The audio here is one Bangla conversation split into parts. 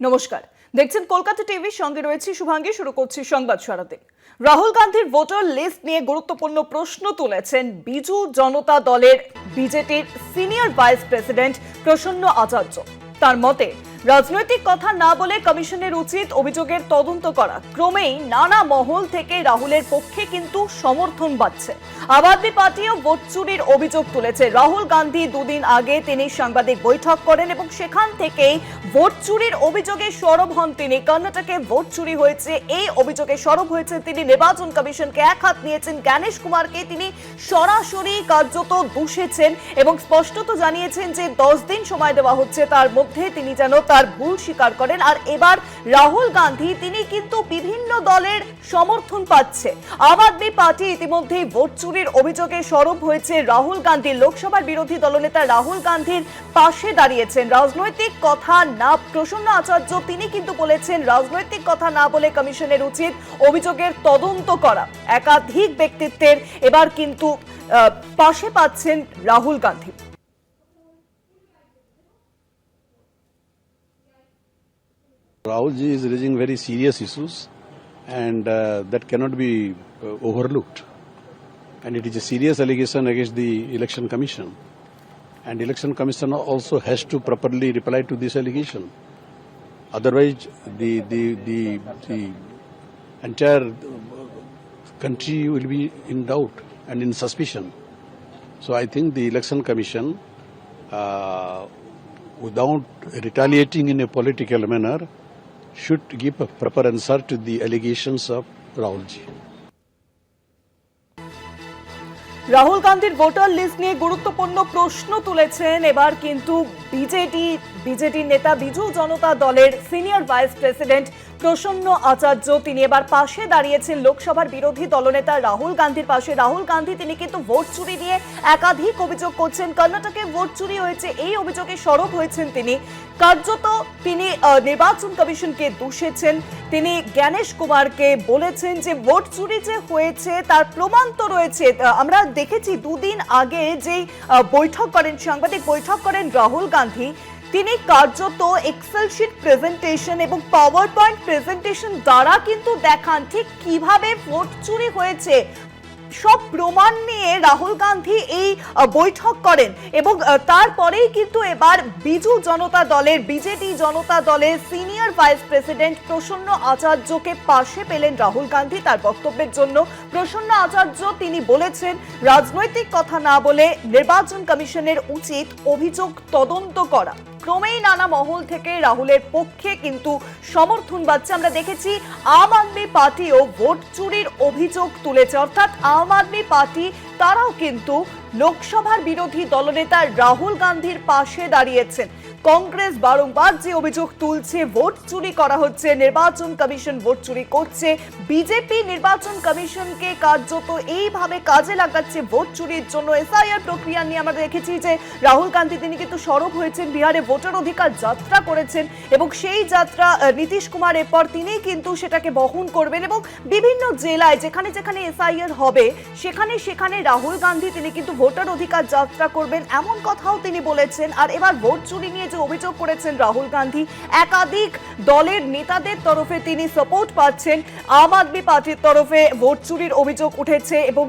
নমস্কার। দেখছেন কলকাতা টিভির সঙ্গে রয়েছে শুভাঙ্গী, শুরু করছি সংবাদ সারাদিন রাহুল গান্ধীর ভোটার লিস্ট নিয়ে গুরুত্বপূর্ণ প্রশ্ন তুলেছেন বিজু জনতা দলের বিজেপির সিনিয়র ভাইস প্রেসিডেন্ট প্রসন্ন আচার্য। তার মতে রাজনৈতিক কথা না বলে কমিশনের উচিত অভিযোগের তদন্ত করা। ক্রমেই নানা মহল থেকে রাহুলের পক্ষে কিন্তু সমর্থন পাচ্ছে আদমি পার্টিও ভোট চুরির অভিযোগ তুলেছে। রাহুল গান্ধী দুদিন আগে তিনি সাংবাদিক বৈঠক করেন এবং সেখান থেকেই ভোট চুরির অভিযোগে সরব হন তিনি। কর্ণাটকে ভোট চুরি হয়েছে, এই অভিযোগে সরব হয়েছে তিনি। নির্বাচন কমিশনকে এক হাত নিয়েছেন জ্ঞানেশ কুমারকে। তিনি সরাসরি কার্যত দূষেছেন এবং স্পষ্টত জানিয়েছেন যে দশ দিন সময় দেওয়া হচ্ছে, তার মধ্যে তিনি যেন তার ভুল স্বীকার করেন। আর এবার রাহুল গান্ধী, তিনি কিন্তু বিভিন্ন দলের সমর্থন পাচ্ছে। আম আদমি পার্টি ইতিমধ্যেই ভোট চুরির অভিযোগে সরব হয়েছে রাহুল গান্ধী। লোকসভার বিরোধী দলনেতা রাহুল গান্ধীর পাশে দাঁড়িয়েছেন। রাজনৈতিক কথা না, প্রসন্ন আচার্য, তিনি কিন্তু বলেছেন রাজনৈতিক কথা না বলে কমিশনের উচিত অভিযোগের তদন্ত করা। একাধিক ব্যক্তিত্বের এবার কিন্তু পাশে পাচ্ছেন Rahul Gandhi. Rahul is raising very serious issues and uh, that cannot be uh, overlooked. And it is a serious allegation against the Election Commission. And Election Commission also has to properly reply to this allegation. Otherwise, the, the, the, the entire country will be in doubt and in suspicion. So I think the Election Commission, uh, without retaliating in a political manner, should give a proper answer to the allegations of Rahul ji. Rahul গান্ধীর ভোটার লিস্ট নিয়ে গুরুত্বপূর্ণ প্রশ্ন তুলেছেন এবার কিন্তু বিজেডি বিজেডি নেতা বিজু জনতা দলের সিনিয়র ভাইস প্রেসিডেন্ট প্রসন্ন আচার্য, তিনি এবার পাশে দাঁড়িয়েছেন লোকসভার বিরোধী দলনেতা রাহুল গান্ধীর পাশে। রাহুল গান্ধী, তিনি কিন্তু ভোট চুরি নিয়ে একাধিক অভিযোগ করছেন। কর্ণাটকে ভোট চুরি হয়েছে, এই অভিযোগে সরব হয়েছেন তিনি। কার্যত তিনি নির্বাচন কমিশনকে দূষেছেন। তিনি জ্ঞানেশ কুমারকে বলেছেন যে ভোট চুরি যে হয়েছে, তার প্রমাণ তো রয়েছে। আমরা দেখেছি দুদিন আগে যে বৈঠক করেন, সাংবাদিক বৈঠক করেন রাহুল গান্ধী তিনি কার্যত এক্সেল শিট প্রেজেন্টেশন এবং পাওয়ার পয়েন্ট প্রেজেন্টেশন দ্বারা কিন্তু দেখান ঠিক কীভাবে ভোট চুরি হয়েছে। সব প্রমাণ নিয়ে রাহুল গান্ধী এই বৈঠক করেন এবং তারপরেই কিন্তু এবার বিজু জনতা দলের, বিজেপি জনতা দলের সিনিয়র ভাইস প্রেসিডেন্ট প্রসন্ন আচার্যকে পাশে পেলেন রাহুল গান্ধী তার বক্তব্যের জন্য। প্রসন্ন আচার্য তিনি বলেছেন, রাজনৈতিক কথা না বলে নির্বাচন কমিশনের উচিত অভিযোগ তদন্ত করা। ক্রমেই নানা মহল থেকে রাহুলের পক্ষে কিন্তু সমর্থন বাড়ছে। আমরা দেখেছি আম আদমি পার্টিও ভোট চুরির অভিযোগ তুলেছে। অর্থাৎ আম আদমি পার্টি, তারাও কিন্তু লোকসভার বিরোধী দলনেতা রাহুল গান্ধীর পাশে দাঁড়িয়েছেন। কংগ্রেস বারংবার যে অভিযোগ তুলছে, ভোট চুরি করা হচ্ছে, নির্বাচন কমিশন ভোট চুরি করছে, বিজেপি নির্বাচন কমিশনকে কার্যত এইভাবে কাজে লাগাচ্ছে ভোট চুরির জন্য। এসআইআর প্রক্রিয়া নিয়ে আমরা দেখেছি যে রাহুল গান্ধী, তিনি কিন্তু সরব হয়েছেন, বিহারে ভোটার অধিকার যাত্রা করেছেন এবং সেই যাত্রা নীতিশ কুমার এরপর তিনি কিন্তু সেটাকে বহন করবেন এবং বিভিন্ন জেলায় যেখানে যেখানে এসআইআর হবে, সেখানে সেখানে রাহুল গান্ধী, তিনি কিন্তু ভোটার অধিকার যাত্রা করবেন এমন কথাও তিনি বলেছেন। আর এবার ভোট চুরি নিয়ে যে অভিযোগ করেছেন রাহুল গান্ধী। একাধিক দলের নেতাদের তরফে তিনি সাপোর্ট পাচ্ছেন। আম আদমি পার্টির তরফে ভোট চুরির অভিযোগ উঠেছে এবং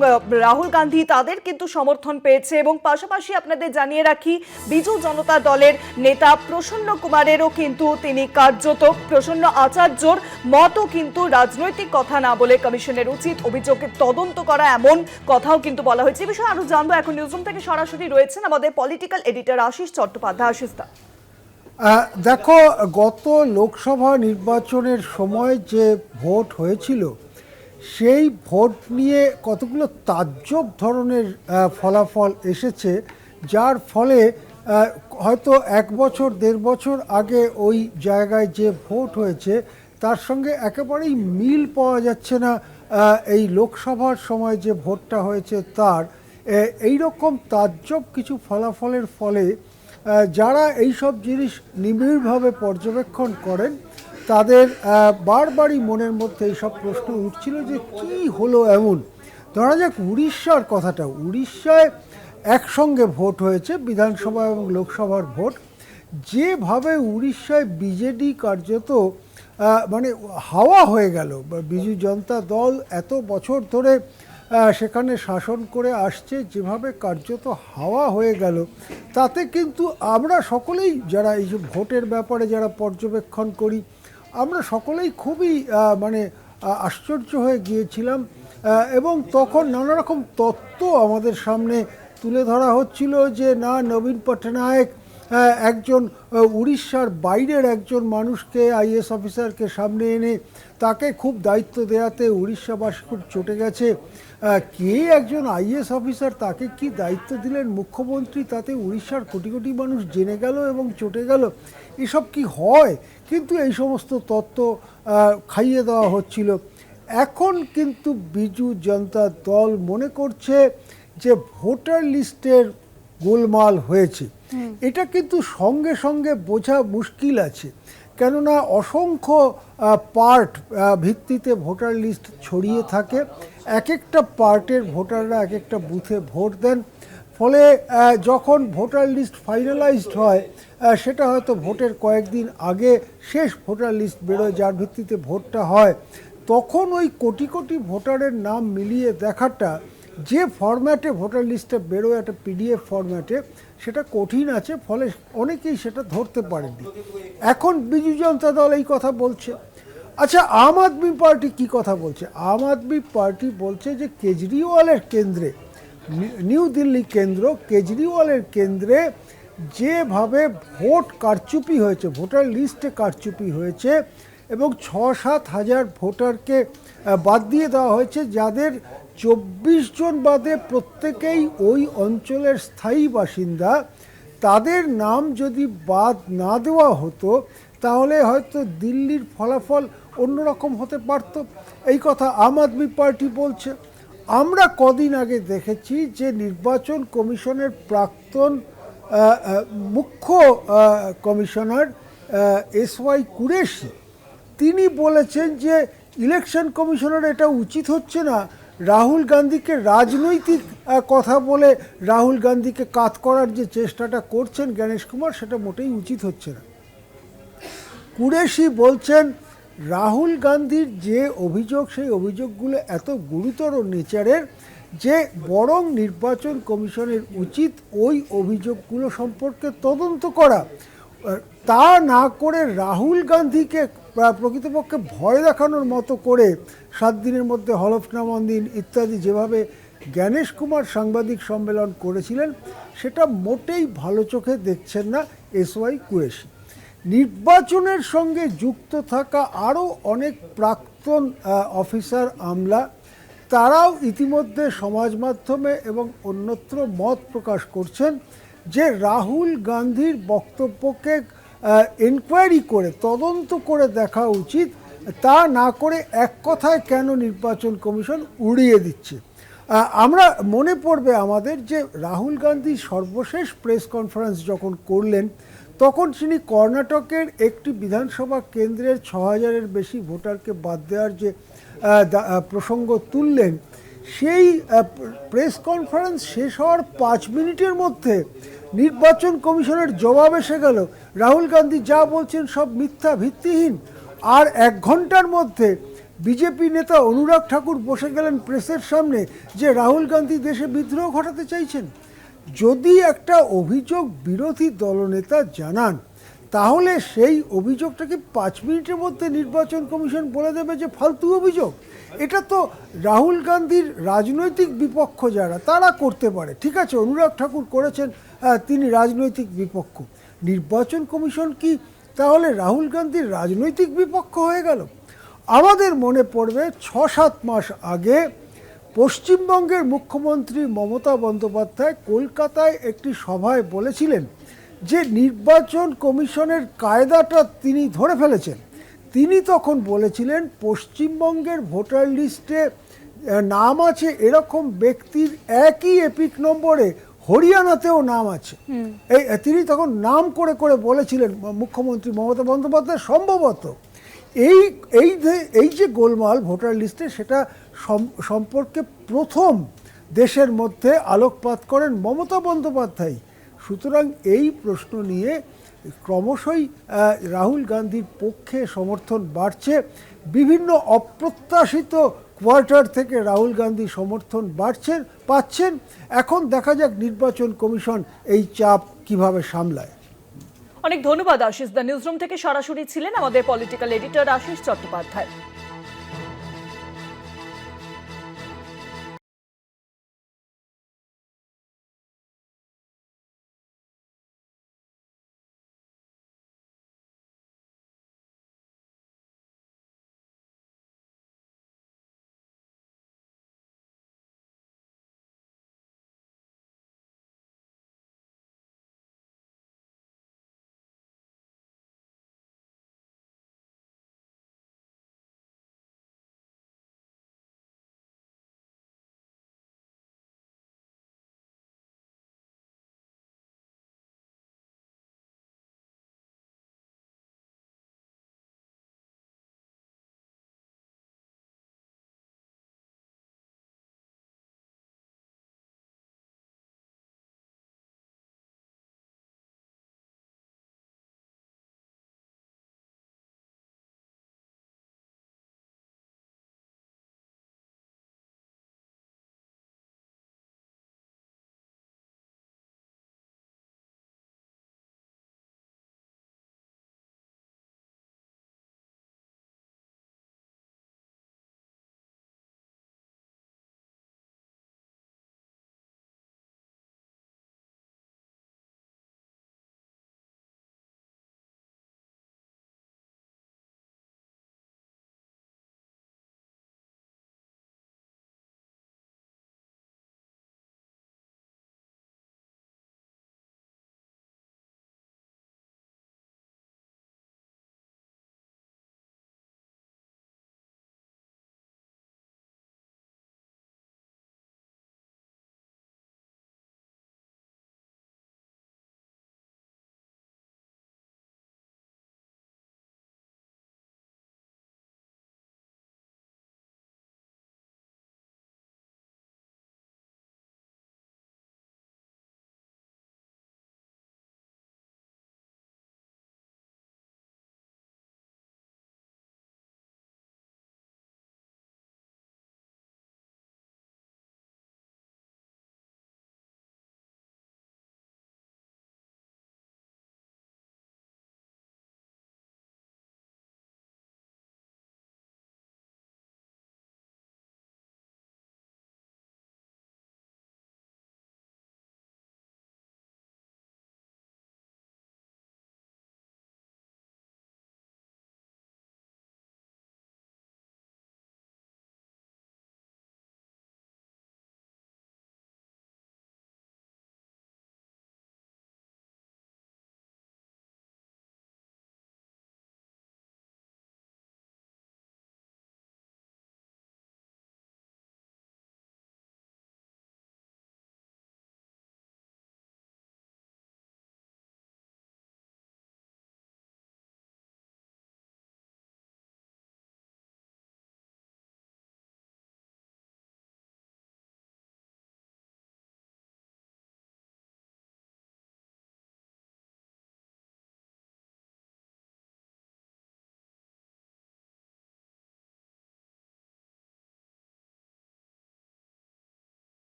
রাহুল গান্ধী তাদের কিন্তু সমর্থন পেয়েছে এবং পাশাপাশি আপনাদের জানিয়ে রাখি, বিজু জনতা দলের নেতা প্রসন্ন কুমারেরও কিন্তু তিনি কার্যত প্রসন্ন আচার্যর মতো কিন্তু রাজনৈতিক কথা না বলে কমিশনের উচিত অভিযোগের তদন্ত করা এমন কথাও কিন্তু বলা হয়েছে। এই বিষয়ে আরও জানব। এখন নিউজরুম থেকে সরাসরি রয়েছেন আমাদের পলিটিক্যাল এডিটর আশিস চট্টোপাধ্যায়। আশিস দা। দেখো, গত লোকসভা নির্বাচনের সময় যে ভোট হয়েছিল, সেই ভোট নিয়ে কতগুলো তাজ্জব ধরনের ফলাফল এসেছে, যার ফলে হয়তো এক বছর, দেড় বছর আগে ওই জায়গায় যে ভোট হয়েছে, তার সঙ্গে একেবারেই মিল পাওয়া যাচ্ছে না এই লোকসভার সময় যে ভোটটা হয়েছে তার। এই রকম তাজ্জব কিছু ফলাফলের ফলে যারা এই সব জিনিস নিবিড়ভাবে পর্যবেক্ষণ করেন, তাদের বারবারই মনের মধ্যে এইসব প্রশ্ন উঠছিল যে কি হলো এমন? ধরা যাক উড়িষ্যার কথাটা। উড়িষ্যায় একসঙ্গে ভোট হয়েছে, বিধানসভা এবং লোকসভার ভোট। যেভাবে উড়িষ্যায় বিজেডি কার্যত মানে হাওয়া হয়ে গেল বিজু জনতা দল এত বছর ধরে সেখানে শাসন করে আসছে যেভাবে কার্যত হাওয়া হয়ে গেল তাতে কিন্তু আমরা সকলেই যারা এই যে ভোটের ব্যাপারে যারা পর্যবেক্ষণ করি আমরা সকলেই খুবই মানে আশ্চর্য হয়ে গিয়েছিলাম এবং তখন নানা রকম তত্ত্ব আমাদের সামনে তুলে ধরা হচ্ছিল যে না নবীন পটনায়ক আহ, একজন উড়িষ্যার বাইরের একজন মানুষকে আইএস অফিসারকে সামনে এনে তাকে খুব দায়িত্ব দেওয়াতে উড়িষ্যাবাসী খুব চটে গেছে। কে একজন আইএস অফিসার? তাকে কি দায়িত্ব দিলেন মুখ্যমন্ত্রী? তাতে উড়িষ্যার কোটি কোটি মানুষ জেনে গেল এবং চটে গেল। এসব কি হয়? কিন্তু এই সমস্ত তত্ত্ব খাইয়ে দেওয়া হচ্ছিল। এখন কিন্তু বিজু জনতা দল মনে করছে যে ভোটার লিস্টের গোলমাল হয়েছে। এটা কিন্তু সঙ্গে সঙ্গে বোঝা মুশকিল আছে। কেননা অসংখ্য পার্ট ভিত্তিতে ভোটার লিস্ট ছড়িয়ে থাকে। এক একটা পার্টের ভোটাররা এক একটা বুথে ভোট দেন। ফলে যখন ভোটার লিস্ট ফাইনালাইজড হয় সেটা হয়তো ভোটের কয়েকদিন আগে শেষ ভোটার লিস্ট বেরোয়, যার ভিত্তিতে ভোটটা হয়। তখন ওই কোটি কোটি ভোটারের নাম মিলিয়ে দেখাটা যে ফরম্যাটে ভোটার লিস্টটা বেরোয় একটা পিডিএফ ফরম্যাটে সেটা কঠিন আছে, ফলে অনেকেই সেটা ধরতে পারেনি এখন বিজু জনতা দল এই কথা বলছে। আচ্ছা আম আদমি পার্টি কি কথা বলছে? আম আদমি পার্টি বলছে যে কেজরিওয়ালের কেন্দ্রে, নিউ দিল্লি কেন্দ্র, কেজরিওয়ালের কেন্দ্রে যেভাবে ভোট কারচুপি হয়েছে ভোটার লিস্টে কারচুপি হয়েছে এবং ছ সাত হাজার ভোটারকে বাদ দিয়ে দেওয়া হয়েছে, যাদের চব্বিশ জন বাদে প্রত্যেকেই ওই অঞ্চলের স্থায়ী বাসিন্দা। তাদের নাম যদি বাদ না দেওয়া হতো, তাহলে হয়তো দিল্লির ফলাফল অন্যরকম হতে পারত। এই কথা আম আদমি পার্টি বলছে। আমরা কদিন আগে দেখেছি যে নির্বাচন কমিশনের প্রাক্তন মুখ্য কমিশনার এস ওয়াই কুরেশি। তিনি বলেছেন যে ইলেকশন কমিশনের এটা উচিত হচ্ছে না। রাহুল গান্ধীকে রাজনৈতিক কথা বলে রাহুল গান্ধীকে কাত করার যে চেষ্টাটা করছেন গণেশ কুমার, সেটা মোটেই উচিত হচ্ছে না। কুরেশি বলছেন, রাহুল গান্ধীর যে অভিযোগ, সেই অভিযোগগুলো এত গুরুতর নেচারের যে বরং নির্বাচন কমিশনের উচিত ওই অভিযোগগুলো সম্পর্কে তদন্ত করা। তা না করে রাহুল গান্ধীকে প্রকৃতপক্ষে ভয় দেখানোর মতো করে সাত দিনের মধ্যে হলফনামা দিন ইত্যাদি যেভাবে জ্ঞানেশ কুমার সাংবাদিক সম্মেলন করেছিলেন, সেটা মোটেই ভালো চোখে দেখছেন না এসওয়াই কুরেশি। নির্বাচনের সঙ্গে যুক্ত থাকা আরও অনেক প্রাক্তন অফিসার আমলা, তারাও ইতিমধ্যে সমাজ মাধ্যমে এবং অন্যত্র মত প্রকাশ করছেন। যে রাহুল গান্ধীর বক্তব্যকে এনকোয়ারি করে, তদন্ত করে দেখা উচিত, তা না করে এক কথায় কেন নির্বাচন কমিশন উড়িয়ে দিচ্ছে? আমরা, মনে পড়বে আমাদের যে রাহুল গান্ধী সর্বশেষ প্রেস কনফারেন্স যখন করলেন, তখন তিনি কর্ণাটকের একটি বিধানসভা কেন্দ্রের ছ হাজারের বেশি ভোটারকে বাদ দেওয়ার যে প্রসঙ্গ তুললেন সেই প্রেস কনফারেন্স শেষ হওয়ার পাঁচ মিনিটের মধ্যে নির্বাচন কমিশনের জবাব এসে গেল। রাহুল গান্ধী যা বলছেন সব মিথ্যা, ভিত্তিহীন। আর এক ঘণ্টার মধ্যে বিজেপি নেতা অনুরাগ ঠাকুর বসে গেলেন প্রেসের সামনে যে রাহুল গান্ধী দেশে বিদ্রোহ ঘটাতে চাইছেন। যদি একটা অভিযোগ বিরোধী দলনেতা জানান, তাহলে সেই অভিযোগটাকে পাঁচ মিনিটের মধ্যে নির্বাচন কমিশন বলে দেবে যে ফালতু অভিযোগ। এটা তো রাহুল গান্ধীর রাজনৈতিক বিপক্ষ যারা, তারা করতে পারে। ঠিক আছে, অনুরাগ ঠাকুর করেছেন তিনি রাজনৈতিক বিপক্ষ। নির্বাচন কমিশন কি তাহলে রাহুল গান্ধীর রাজনৈতিক বিপক্ষ হয়ে গেল? আমাদের মনে পড়বে ছ সাত মাস আগে পশ্চিমবঙ্গের মুখ্যমন্ত্রী মমতা বন্দ্যোপাধ্যায় কলকাতায় একটি সভায় বলেছিলেন যে নির্বাচন কমিশনের কায়দাটা তিনি ধরে ফেলেছেন। তিনি তখন বলেছিলেন পশ্চিমবঙ্গের ভোটার লিস্টে নাম আছে এরকম ব্যক্তির একই এপিক নম্বরে হরিয়ানাতেও নাম আছে। এই তিনি তখন নাম করে করে বলেছিলেন মুখ্যমন্ত্রী মমতা বন্দ্যোপাধ্যায় সম্ভবত। এই এই এই যে গোলমাল ভোটার লিস্টে সেটা সম্পর্কে প্রথম দেশের মধ্যে আলোকপাত করেন মমতা বন্দ্যোপাধ্যায়। সুতরাং এই প্রশ্ন নিয়ে ক্রমশই রাহুল গান্ধীর পক্ষে সমর্থন বাড়ছে। বিভিন্ন অপ্রত্যাশিত কোয়ার্টার থেকে রাহুল গান্ধী সমর্থন বাড়ছেন, পাচ্ছেন। এখন দেখা যাক নির্বাচন কমিশন এই চাপ কীভাবে সামলায়। অনেক ধন্যবাদ আশিস দ্য নিউজরুম থেকে সরাসরি ছিলেন আমাদের পলিটিক্যাল এডিটর আশিস চট্টোপাধ্যায়।